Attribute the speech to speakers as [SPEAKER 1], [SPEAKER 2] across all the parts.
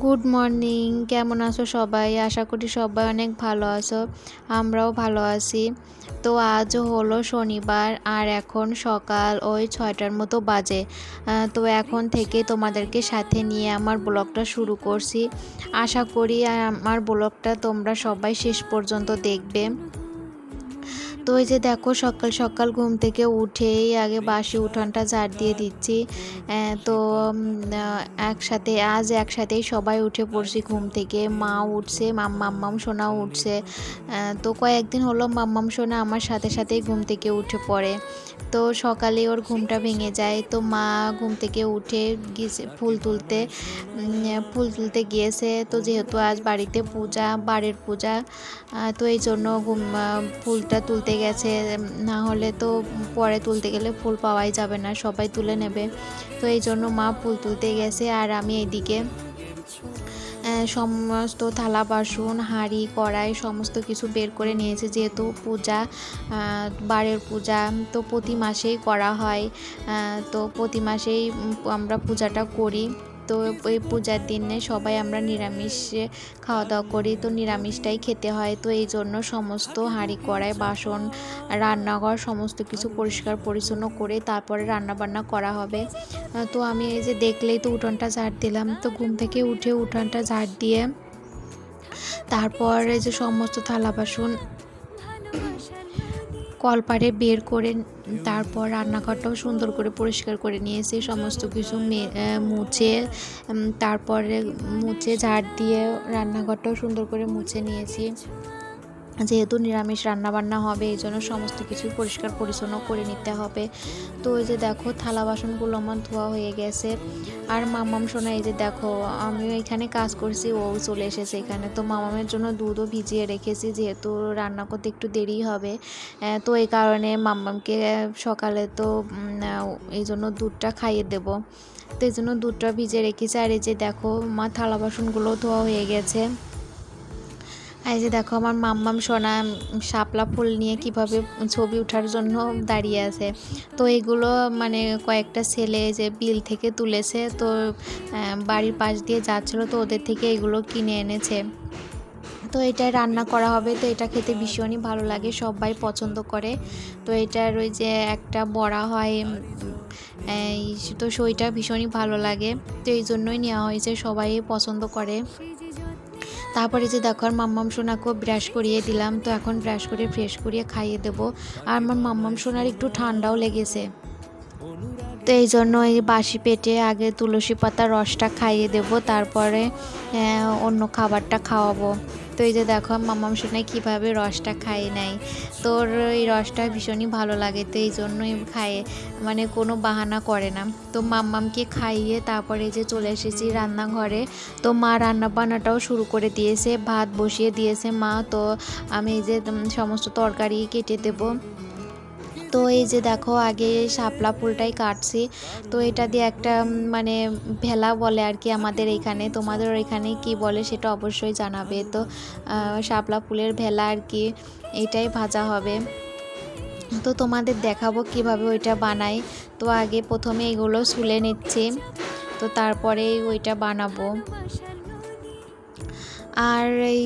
[SPEAKER 1] Good morning কেমন আছো সবাই? আশা করি সবাই অনেক ভালো আছো, আমরাও ভালো আছি। তো আজও হলো শনিবার আর এখন সকাল ওই ছয়টার মতো বাজে। তো এখন থেকে তোমাদেরকে সাথে নিয়ে আমার ব্লগটা শুরু করছি। আশা করি আমার ব্লগটা তোমরা সবাই শেষ পর্যন্ত দেখবে। তো এই যে দেখো, সকাল সকাল ঘুম থেকে উঠেই আগে বাসি উঠানটা ঝাড় দিয়ে দিচ্ছি। তো একসাথে, আজ একসাথেই সবাই উঠে পড়ছি ঘুম থেকে। মা উঠছে, মাম, মাম্মাম সোনাও উঠছে। তো কয়েকদিন হলো মাম্মাম সোনা আমার সাথে সাথেই ঘুম থেকে উঠে পড়ে। তো সকালে ওর ঘুমটা ভেঙে যায়। তো মা ঘুম থেকে উঠে গিয়েছে ফুল তুলতে। ফুল তুলতে গিয়েছে। তো যেহেতু আজ বাড়িতে পূজা, বাড়ির পূজা তো এই জন্য ঘুম ফুলটা তুলতে গেছে উম, না হলে তো পরে তুলতে গেলে ফুল পাওয়াই যাবে না সবাই তুলে নেবে। তো এই জন্য মা ফুল তুলতে গেছে আর আমি এইদিকে সমস্ত থালা বাসন হাঁড়ি কড়াই সমস্ত কিছু বের করে নিয়েছে যেহেতু পূজা বারের পূজা তো প্রতি মাসেই করা হয়। তো প্রতি মাসেই আমরা পূজাটা করি। তো এই পূজার দিনে সবাই আমরা নিরামিষে খাওয়া দাওয়া করি, তো নিরামিষটাই খেতে হয়। তো এই জন্য সমস্ত হাঁড়ি কড়াই, বাসন, রান্নাঘর সমস্ত কিছু পরিষ্কার পরিচ্ছন্ন করে তারপরে রান্না বান্না করা হবে। তো আমি এই যে দেখলেই তো উঠোনটা ঝাড় দিলাম, তো ঘুম থেকে উঠে উঠোনটা ঝাড় দিয়ে তারপর যে সমস্ত থালা বাসন কলপারে বের করে তারপর রান্নাঘরটাও সুন্দর করে পরিষ্কার করে নিয়েছি, সমস্ত কিছু মুছে তারপরে মুছে, ঝাড় দিয়ে রান্নাঘরটাও সুন্দর করে মুছে নিয়েছি। যেহেতু নিরামিষ রান্না বান্না হবে, এই জন্য সমস্ত কিছু পরিষ্কার পরিচ্ছন্ন করে নিতে হবে। তো এই যে দেখো, থালা বাসনগুলো আমার ধোয়া হয়ে গেছে। আর মামাম শোনা, এই যে দেখো, আমিও এখানে কাজ করছি, ও চলে এসেছে এখানে। তো মামামের জন্য দুধও ভিজিয়ে রেখেছি, যেহেতু রান্না করতে একটু দেরি হবে। তো এই কারণে মাম্মামকে সকালে তো এই জন্য দুধটা খাইয়ে দেব। তো এই জন্য দুধটা ভিজে রেখেছি। আর এই যে দেখো, মা, থালা বাসনগুলো ধোয়া হয়ে গেছে। এই যে দেখো আমার মাম্মাম সোনা শাপলা ফুল নিয়ে কীভাবে ছবি ওঠার জন্য দাঁড়িয়ে আছে। তো এগুলো মানে কয়েকটা ছেলে যে বিল থেকে তুলেছে, তো বাড়ির পাশ দিয়ে যাচ্ছিল, তো ওদের থেকে এগুলো কিনে এনেছে। তো এটা রান্না করা হবে, তো এটা খেতে ভীষণই ভালো লাগে, সবাই পছন্দ করে। তো এটার ওই যে একটা বড়া হয় তো সইটা ভীষণই ভালো লাগে, তো এই জন্যই নেওয়া হয়েছে, সবাই পছন্দ করে। তারপরে যে দেখো আর মাম্মাম সোনাকেও ব্রাশ করিয়ে দিলাম, তো এখন ব্রাশ করে ফ্রেশ করিয়ে খাইয়ে দেবো। আর আমার মাম্মাম সোনার একটু ঠান্ডাও লেগেছে। তো এই জন্য এই বাসি পেটে আগে তুলসী পাতার রসটা খাইয়ে দেব, তারপরে অন্য খাবারটা খাওয়াবো। এই যে দেখো মামাম সোনাই কীভাবে রসটা খায় নাই। তোর এই রসটা ভীষণই ভালো লাগে, তো এই জন্যই খায় মানে কোনো বাহানা করে না। তো মাম্মামকে খাইয়ে তারপরে যে চলে এসেছি রান্নাঘরে, তো মা রান্না বান্নাটাও শুরু করে দিয়েছে, ভাত বসিয়ে দিয়েছে মা। তো আমি এই যে সমস্ত তরকারি কেটে দেবো। তো এই যে দেখো, আগে শাপলা ফুলটাই কাটছি। তো এটা দিয়ে একটা মানে ভেলা বলে আর কি আমাদের এখানে। তোমাদের এখানে কি বলে সেটা অবশ্যই জানাবে। তো শাপলা ফুলের ভেলা আর কি, এটাই ভাজা হবে। তো তোমাদের দেখাবো কীভাবে ওইটা বানাই। তো আগে প্রথমে এগুলো সুলে নিচ্ছি। তো তারপরে ওইটা বানাবো। আর এই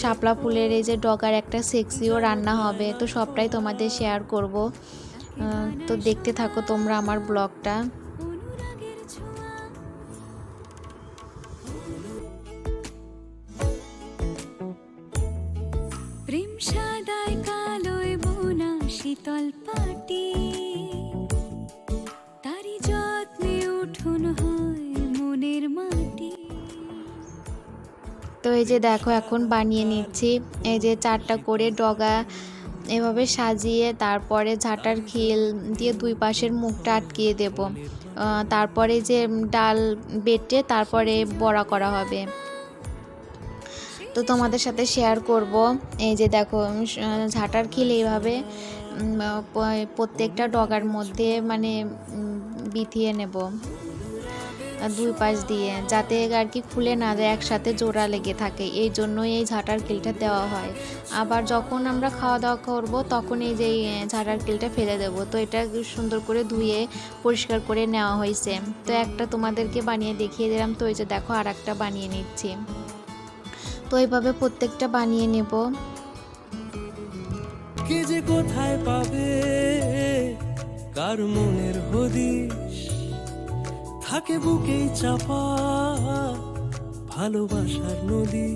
[SPEAKER 1] শাপলা ফুলের এই যে ডগার একটা সেক্সিও রান্না হবে, তো সবটাই তোমাদের শেয়ার করব। তো দেখতে থাকো তোমরা আমার ব্লগটা।
[SPEAKER 2] প্রেম সাদায় কালোয় বোনা শীতল পাটি।
[SPEAKER 1] এই যে দেখো এখন বানিয়ে নিচ্ছি। এই যে চারটা করে ডগা এভাবে সাজিয়ে তারপরে ঝাঁটার খিল দিয়ে দুই পাশের মুখটা আটকিয়ে দেব। তারপরে যে ডাল বেটে তারপরে বড়া করা হবে। তো তোমাদের সাথে শেয়ার করব। এই যে দেখো ঝাঁটার খিল এইভাবে প্রত্যেকটা ডগার মধ্যে মানে বিথিয়ে নেব। দুই পাশ দিয়ে, যাতে আর কি খুলে না যায়, একসাথে জোড়া লেগে থাকে। এই জন্যই এই ঝাঁটার কিলটা দেওয়া হয়। আবার যখন আমরা খাওয়া দাওয়া করব, তখন এই যে ঝাঁটার কিলটা ফেলে দেবো। তো এটা সুন্দর করে ধুয়ে, পরিষ্কার করে নেওয়া হয়েছে। তো একটা তোমাদেরকে বানিয়ে দেখিয়ে দিলাম। তো এই যে দেখো আর একটা বানিয়ে নিচ্ছি। তো এইভাবে প্রত্যেকটা বানিয়ে নেব।
[SPEAKER 3] কে যে কোথায় পাবে, কার মনের হদিশ? থাকে বুকেই চাপা ভালোবাসার নদী।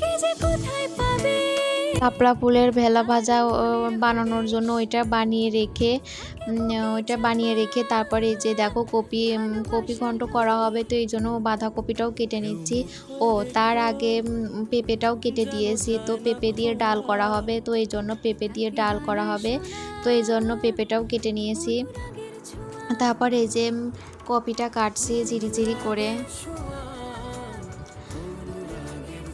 [SPEAKER 2] কে যে কোথায় পাবে?
[SPEAKER 1] শাপলা ফুলের ভেলা ভাজা ও, বানানোর জন্য ওইটা বানিয়ে রেখে ওইটা বানিয়ে রেখে তারপরে যে দেখো কপি কপি ঘন্ট করা হবে তো এই জন্য বাঁধাকপিটাও কেটে নিচ্ছি। ও তার আগে পেঁপেটাও কেটে দিয়েছি তো পেঁপে দিয়ে ডাল করা হবে তো এই জন্য পেঁপে দিয়ে ডাল করা হবে তো এই জন্য পেঁপেটাও কেটে নিয়েছি। তারপর এই যে কপিটা কাটছি ঝিরি ঝিরি করে।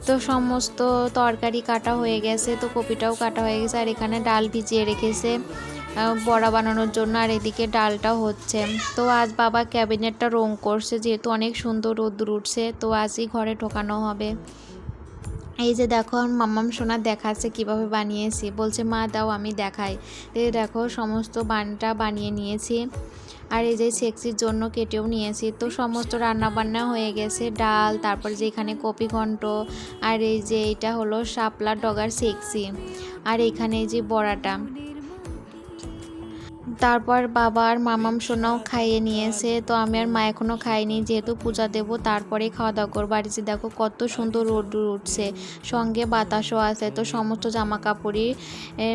[SPEAKER 1] তো সমস্ত তরকারি কাটা হয়ে গেছে, তো কপিটাও কাটা হয়ে গেছে, আর এখানে ডাল ভিজিয়ে রেখেছে বড়া বানানোর জন্য, আর এদিকে ডালটা হচ্ছে। তো আজ বাবা ক্যাবিনেটটা রং করছে, যেহেতু অনেক সুন্দর রোদ্দুর উঠছে, তো আজই ঘরে ঢোকানো হবে। এই যে দেখো, আমার মাম্মাম সোনা দেখাচ্ছে কীভাবে বানিয়েছি। বলছে, মা, দাও, আমি দেখাই। দেখো, সমস্ত বানটা বানিয়ে নিয়েছি। আর এই যে সেক্সির জন্য কেটেও নিয়েছি। তো সমস্ত রান্নাবান্না হয়ে গেছে, ডাল, তারপর যে এখানে কপি ঘণ্ট আর এই যে এটা হলো শাপলা ডগার সেক্সি। আর এখানে এই যে বড়াটা। তারপর বাবা আর মামাম সোনাও খাইয়ে নিয়েছে, তো আমি আর মা এখনও খাইনি। যেহেতু পূজা দেব তারপরে খাওয়া দাওয়া করব। আর দেখো, কত সুন্দর রোদ্দুর উঠছে। সঙ্গে বাতাসও আছে, তো সমস্ত জামা কাপড়ই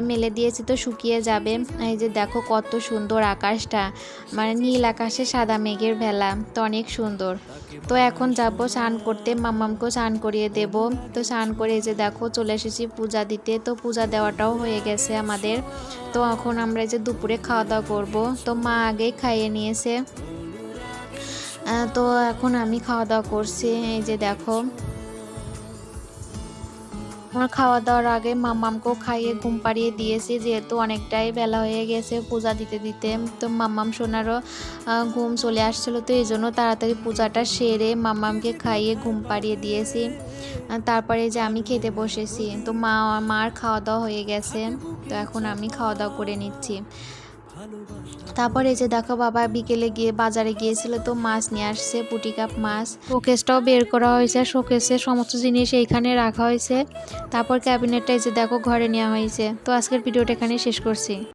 [SPEAKER 1] মেলে দিয়েছি, তো শুকিয়ে যাবে। এই যে দেখো, কত সুন্দর আকাশটা। মানে নীল আকাশে সাদা মেঘের ভেলা, তো অনেক সুন্দর। তো এখন যাব স্নান করতে মাম্মামকেও স্নান করিয়ে দেব। তো স্নান করে এই যে দেখো, চলে এসেছি পূজা দিতে। তো পূজা দেওয়াটাও হয়ে গেছে আমাদের। তো এখন আমরা এই যে দুপুরে খাওয়া দাওয়া করব। তো মা আগেই খাইয়ে নিয়েছে। তো এখন আমি খাওয়া দাওয়া করছি। এই যে দেখো। আমার খাওয়া দাওয়ার আগে মাম্মামকেও খাইয়ে ঘুম পাড়িয়ে দিয়েছি, যেহেতু অনেকটাই বেলা হয়ে গেছে পূজা দিতে দিতে। তো মাম্মাম সোনারও ঘুম চলে আসছিল, তো এই জন্য তাড়াতাড়ি পূজাটা সেরে মাম্মামকে খাইয়ে ঘুম পাড়িয়ে দিয়েছি। তারপরে যে আমি খেতে বসেছি। তো মা, মার খাওয়া দাওয়া হয়ে গেছে। তো এখন আমি খাওয়া দাওয়া করে নিচ্ছি। তারপর এই যে দেখো বাবা বিকেলে গিয়ে বাজারে গিয়েছিল তো মাছ নিয়ে আসছে, পুটি কাপ মাছ। শোকেসটাও বের করা হয়েছে, শোকেসে সমস্ত জিনিস এইখানে রাখা হয়েছে। তারপর ক্যাবিনেটটা এই যে দেখো ঘরে নেওয়া হয়েছে। তো আজকের ভিডিওটা এখানে শেষ করছি।